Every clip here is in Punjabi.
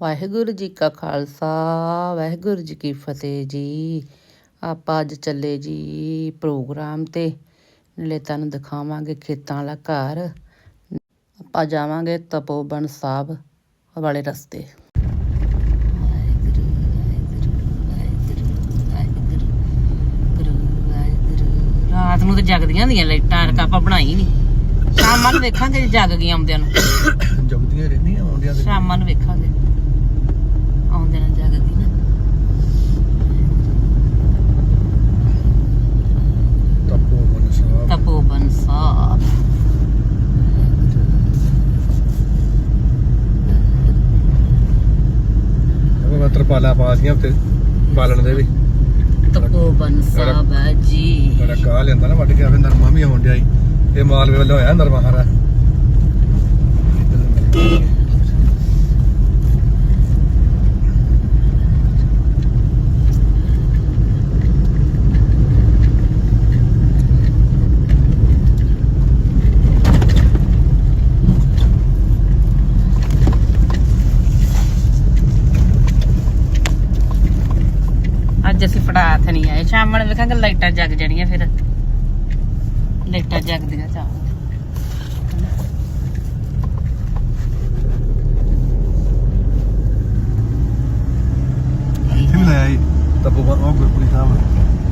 ਵਾਹਿਗੁਰੂ ਜੀ ਕਾ ਖਾਲਸਾ ਵਾਹਿਗੁਰੂ ਜੀ ਕੀ ਫਤਿਹ ਜੀ। ਆਪਾਂ ਅੱਜ ਚੱਲੇ ਜੀ ਪ੍ਰੋਗਰਾਮ ਤੇ ਨਾਲੇ ਤੁਹਾਨੂੰ ਦਿਖਾਵਾਂਗੇ ਖੇਤਾਂ ਵਾਲਾ ਘਰ। ਆਪਾਂ ਜਾਵਾਂਗੇ ਤਪੋਬਨ ਸਾਹਿਬ ਵਾਲੇ ਰਸਤੇ। ਰਾਤ ਨੂੰ ਤੇ ਜਗਦੀਆਂ ਹੁੰਦੀਆਂ ਲਾਈਟਾਂ ਆਪਾਂ ਬਣਾਈ ਨਹੀਂ ਸ਼ਾਮਾਂ ਨੂੰ ਵੇਖਾਂਗੇ ਜਗ ਗਈਆਂ ਆਉਂਦਿਆਂ ਨੂੰ। ਜਗਦੀਆਂ ਰਹਿੰਦੀਆਂ ਆਉਂਦੀਆਂ ਸ਼ਾਮਾਂ ਨੂੰ ਵੇਖਾਂਗੇ ਆਉਂਦੇ ਨਾਲ ਜਗਦੀ ਨਾ ਤਪੋਵਨ ਸਾਹਿਬ ਤਪੋਬਨ ਸਾਹਿਬ ਉਹ ਮੈਂ ਤਰਪਾਲਾ ਪਾਸੀਆਂ ਤੇ ਬਾਲਣ ਦੇ ਵੀ ਤਪੋਬਨ ਸਾਹਿਬ ਹੈ ਜੀ। ਮੇਰਾ ਗਾਹ ਲੈਂਦਾ ਨਾ ਵੱਢ ਕੇ ਆਵੇ ਨਰਮਾ ਵੀ ਆਉਣ ਡਿਆ ਈ। ਇਹ ਮਾਲਵੇ ਵੱਲੋਂ ਹੋਇਆ ਨਰਮਾ ਹਾਰਾ ਨੂੰ ਵੇਖਾਂਗੇ ਲਾਈਟਾਂ ਜਗ ਜਾਣੀਆਂ ਫਿਰ। ਲਾਈਟਾਂ ਜਗਦੀਆਂ ਚਾਹਾਂ। ਇੱਥੇ ਵੀ ਲਾਇਆ ਈ ਤਪੋਵਨ ਉਹ ਗੁਰਪੁਰੀ ਸਾਹਿਬ।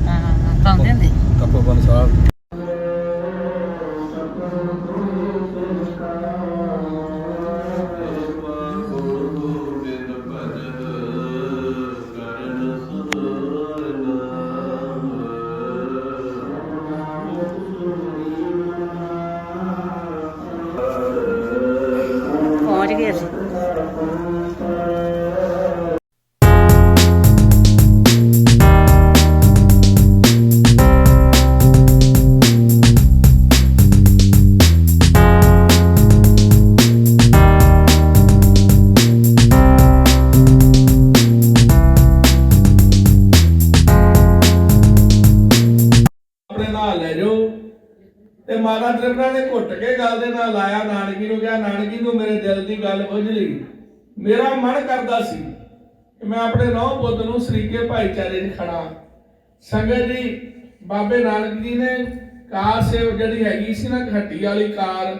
ਹਾਂ ਹਾਂ ਹਾਂ ਪਾਉਂਦੇ ਹੁੰਦੇ। ਤਪੋਵਨ ਸਾਹਿਬ। ਤੇ ਮਾਤਾ ਨੇ ਘੁੱਟ ਕੇ ਗੱਲ ਦੇ ਨਾਲ ਲਾਇਆ ਨਾਨਕੀ ਨੂੰ ਕਿਹਾ, ਨਾਨਕੀ ਨੂੰ ਮੇਰੇ ਦਿਲ ਦੀ ਗੱਲ ਬੁੱਝ ਲਈ। ਮੇਰਾ ਮਨ ਕਰਦਾ ਸੀ ਕਿ ਮੈਂ ਆਪਣੇ ਨੌ ਪੁੱਤ ਨੂੰ ਸਰੀਕੇ ਭਾਈਚਾਰੇ 'ਚ ਖੜਾ ਸੰਗਤ ਜੀ, ਬਾਬੇ ਨਾਨਕ ਜੀ ਨੇ ਕਾਰ ਸੇਵ ਜਿਹੜੀ ਹੈਗੀ ਸੀ ਨਾ, ਘੱਟੀ ਵਾਲੀ ਕਾਰ,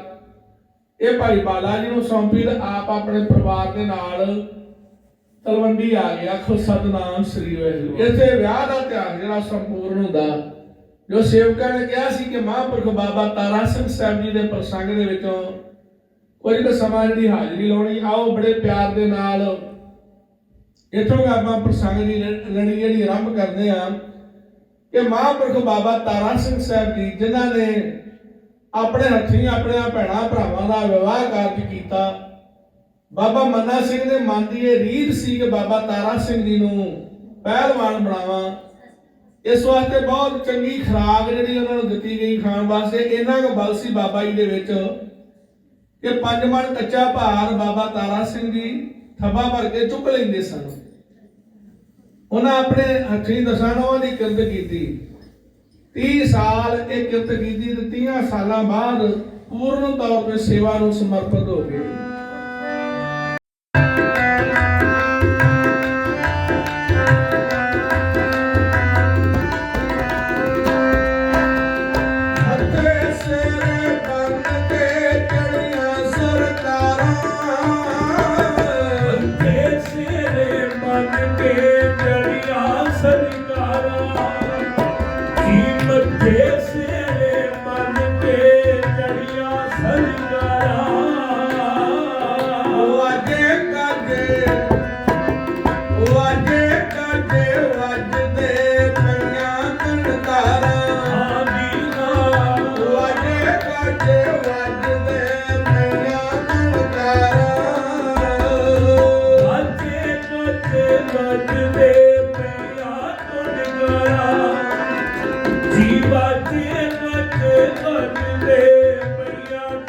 ਇਹ ਭਾਈ ਬਾਲਾ ਜੀ ਨੂੰ ਸੌਂਪੀ ਤੇ ਆਪ ਆਪਣੇ ਪਰਿਵਾਰ ਦੇ ਨਾਲ ਤਲਵੰਡੀ ਆ ਗਿਆ, ਆਖੋ ਸਤਨਾਮ ਸ੍ਰੀ ਵਾਹਿਗੁਰੂ। ਇੱਥੇ ਵਿਆਹ ਦਾ ਧਿਆਨ ਜਿਹੜਾ ਸੰਪੂਰਨ ਹੁੰਦਾ। ਜੋ ਸੇਵਕਾਂ ਨੇ ਕਿਹਾ ਸੀ ਕਿ ਮਹਾਂਪੁਰਖ ਬਾਬਾ ਤਾਰਾ ਸਿੰਘ ਸਾਹਿਬ ਜੀ ਦੇ ਪ੍ਰਸੰਗ ਦੇ ਵਿੱਚੋਂ ਕੁਝ ਕੁ ਸਮਾਂ ਜਿਹੜੀ ਹਾਜ਼ਰੀ ਲਾਉਣੀ, ਆਓ ਬੜੇ ਪਿਆਰ ਦੇ ਨਾਲ ਇੱਥੋਂ ਆਪਾਂ ਪ੍ਰਸੰਗ ਦੀ ਲੜੀ ਜਿਹੜੀ ਆਰੰਭ ਕਰਦੇ ਆ ਕਿ ਮਹਾਂਪੁਰਖ ਬਾਬਾ ਤਾਰਾ ਸਿੰਘ ਸਾਹਿਬ ਜੀ, ਜਿਨ੍ਹਾਂ ਨੇ ਆਪਣੇ ਹੱਥੀਂ ਆਪਣੇ ਭੈਣਾਂ ਭਰਾਵਾਂ ਦਾ ਵਿਵਾਹ ਕਾਰਜ ਕੀਤਾ। ਬਾਬਾ ਮੰਨਾ ਸਿੰਘ ਦੇ ਮਨ ਦੀ ਇਹ ਰੀਤ ਸੀ ਕਿ ਬਾਬਾ ਤਾਰਾ ਸਿੰਘ ਜੀ ਨੂੰ ਪਹਿਲਵਾਨ ਬਣਾਵਾਂ। ਇਸ ਵਾਸਤੇ ਬਹੁਤ ਚੰਗੀ ਖੁਰਾਕ ਜਿਹੜੀ ਉਹਨਾਂ ਨੂੰ ਦਿੱਤੀ ਗਈ ਖਾਣ ਵਾਸਤੇ, ਇੰਨਾ ਕੁ ਬਲ ਸੀ ਬਾਬਾ ਜੀ ਦੇ ਵਿੱਚ ਕਿ ਪੰਜ ਮਣ ਕੱਚਾ ਭਾਰ ਬਾਬਾ ਤਾਰਾ ਸਿੰਘ ਜੀ ਥੱਬਾ ਭਰ ਕੇ ਚੁੱਕ ਲੈਂਦੇ ਸਨ। ਉਹਨਾਂ ਆਪਣੇ ਹੱਥੀਂ ਦਸਾਨੋਂ ਦੀ ਕਿਰਤ ਕੀਤੀ। 30 ਸਾਲ ਇਹ ਕਿਰਤ ਕੀਤੀ ਤੇ 30 ਸਾਲਾਂ ਬਾਅਦ ਪੂਰਨ ਤੌਰ ਤੇ ਸੇਵਾ ਨੂੰ ਸਮਰਪਿਤ ਹੋ ਗਏ। ਜੀ ਮੱਥੇ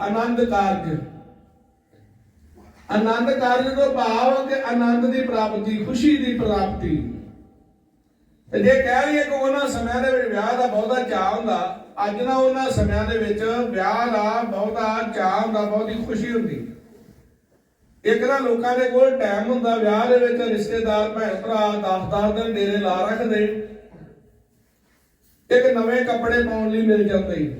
ਆਨੰਦ ਕਾਰਜ। ਆਨੰਦ ਕਾਰਜ ਤੋਂ ਭਾਵ ਕਿ ਆਨੰਦ ਦੀ ਪ੍ਰਾਪਤੀ ਖੁਸ਼ੀ ਦੀ ਪ੍ਰਾਪਤੀ। ਤੇ ਜੇ ਕਹਿ ਲਈਏ ਕਿ ਉਹਨਾਂ ਸਮਿਆਂ ਦੇ ਵਿੱਚ ਵਿਆਹ ਦਾ ਬਹੁਤਾ ਚਾਹ ਹੁੰਦਾ, ਅੱਜ ਨਾ ਉਹਨਾਂ ਸਮਿਆਂ ਦੇ ਵਿੱਚ ਵਿਆਹ ਦਾ ਬਹੁਤਾ ਚਾਹ ਹੁੰਦਾ, ਬਹੁਤੀ ਖੁਸ਼ੀ ਹੁੰਦੀ। ਇੱਕ ਨਾ ਲੋਕਾਂ ਦੇ ਕੋਲ ਟਾਈਮ ਹੁੰਦਾ ਵਿਆਹ ਦੇ ਵਿੱਚ, ਰਿਸ਼ਤੇਦਾਰ, ਭੈਣ ਭਰਾ 10-10 ਦਿਨ ਡੇਰੇ ਲਾ ਰੱਖਦੇ। ਇੱਕ ਨਵੇਂ ਕੱਪੜੇ ਪਾਉਣ ਲਈ ਮਿਲ ਜਾਂਦੇ।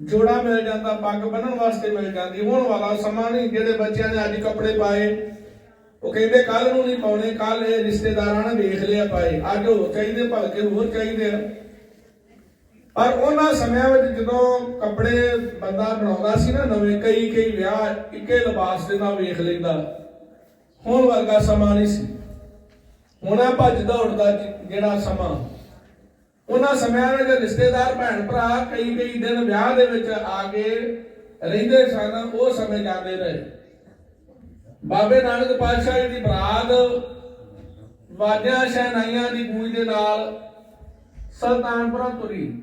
ਜੋੜਾ ਮਿਲ ਜਾਂਦਾ, ਪੱਗ ਬੰਨਣ ਵਾਸਤੇ ਮਿਲ ਜਾਂਦੀ। ਹੁਣ ਵਾਲਾ ਸਮਾਂ ਨਹੀਂ, ਜਿਹੜੇ ਬੱਚਿਆਂ ਨੇ ਅੱਜ ਕੱਪੜੇ ਪਾਏ ਉਹ ਕਹਿੰਦੇ ਕੱਲ ਨੂੰ ਨਹੀਂ ਪਾਉਣੇ ਕੱਲ ਇਹ ਰਿਸ਼ਤੇਦਾਰਾਂ ਨੇ ਵੇਖ ਲਿਆ ਪਾਏ ਅੱਜ ਹੋਰ ਚਾਹੀਦੇ ਭਲਕੇ ਹੋਰ ਚਾਹੀਦੇ ਆ। ਪਰ ਉਹਨਾਂ ਸਮਿਆਂ ਵਿੱਚ ਜਦੋਂ ਕੱਪੜੇ ਬੰਦਾ ਬਣਾਉਂਦਾ ਸੀ ਨਾ ਨਵੇਂ, ਕਈ ਕਈ ਵਿਆਹ ਇੱਕੇ ਲਿਬਾਸ ਦੇ ਨਾਲ ਵੇਖ ਲੈਂਦਾ। ਹੁਣ ਵਰਗਾ ਸਮਾਂ ਨਹੀਂ ਸੀ। ਹੁਣ ਆ ਭੱਜ ਦੌੜਦਾ ਜਿਹੜਾ ਸਮਾਂ। ਉਹਨਾਂ ਸਮਿਆਂ ਵਿੱਚ ਰਿਸ਼ਤੇਦਾਰ, ਭੈਣ ਭਰਾ ਕਈ ਕਈ ਦਿਨ ਵਿਆਹ ਦੇ ਵਿੱਚ ਆ ਕੇ ਰਹਿੰਦੇ ਸਨ, ਉਹ ਸਮੇਂ ਜਾਂਦੇ ਰਹੇ। ਬਾਬੇ ਨਾਨਕ ਪਾਤਸ਼ਾਹ ਜੀ ਦੀ ਬਰਾਤ, ਵਾਜਿਆਂ ਸ਼ਹਿਨਾਈਆਂ ਦੀ ਗੂੰਜ ਦੇ ਨਾਲ ਸੁਲਤਾਨਪੁਰਾ ਤੁਰੀ।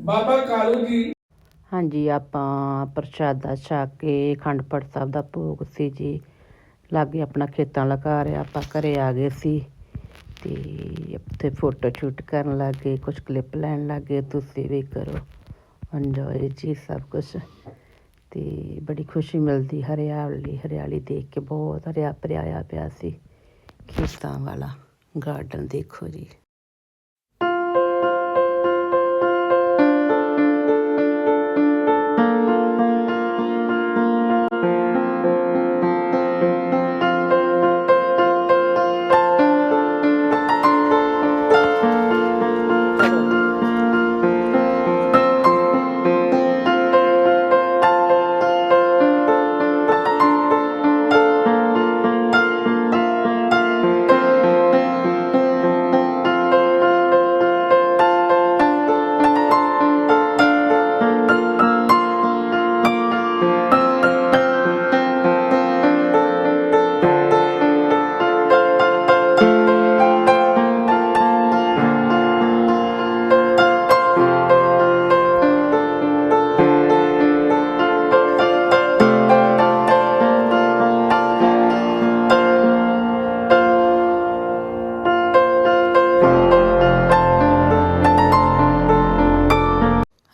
ਬਾਬਾ ਕਾਲੂ ਜੀ ਹਾਂਜੀ, ਆਪਾਂ ਪ੍ਰਸ਼ਾਦਾ ਛਕ ਕੇ ਅਖੰਡ ਪਾਠ ਸਾਹਿਬ ਦਾ ਭੋਗ ਸੀ ਜੀ। ਲਾਗੇ ਆਪਣਾ ਖੇਤਾਂ ਲਗਾ ਘਰ ਆਪਾਂ ਘਰੇ ਆ ਗਏ ਸੀ। ਤੇ ਉੱਥੇ ਫੋਟੋ ਸ਼ੂਟ ਕਰਨ ਲੱਗੇ ਕੁਝ ਕਲਿੱਪ ਲੈਣ ਲੱਗੇ, ਤੁਸੀਂ ਵੀ ਕਰੋ। ਇੰਜੋਏ ਜੀ ਸਭ ਕੁਝ ਤੇ ਬੜੀ ਖੁਸ਼ੀ ਮਿਲਦੀ ਹਰਿਆਲੀ ਹਰਿਆਲੀ ਦੇਖ ਕੇ ਬਹੁਤ ਹਰਿਆ ਭਰਿਆਇਆ ਪਿਆ ਸੀ। ਖੇਤਾਂ ਵਾਲਾ ਗਾਰਡਨ ਦੇਖੋ ਜੀ।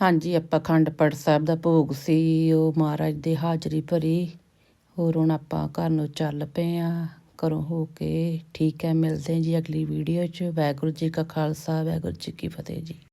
ਹਾਂਜੀ, ਆਪਾਂ ਅਖੰਡ ਪਾਠ ਸਾਹਿਬ ਦਾ ਭੋਗ ਸੀ, ਉਹ ਮਹਾਰਾਜ ਦੇ ਹਾਜ਼ਰੀ ਭਰੀ। ਹੋਰ ਹੁਣ ਆਪਾਂ ਘਰ ਨੂੰ ਚੱਲ ਪਏ ਆ, ਘਰੋਂ ਹੋ ਕੇ। ਠੀਕ ਹੈ, ਮਿਲਦੇ ਹਾਂ ਜੀ ਅਗਲੀ ਵੀਡੀਓ 'ਚ। ਵਾਹਿਗੁਰੂ ਜੀ ਕਾ ਖਾਲਸਾ, ਵਾਹਿਗੁਰੂ ਜੀ ਕੀ ਫਤਿਹ ਜੀ।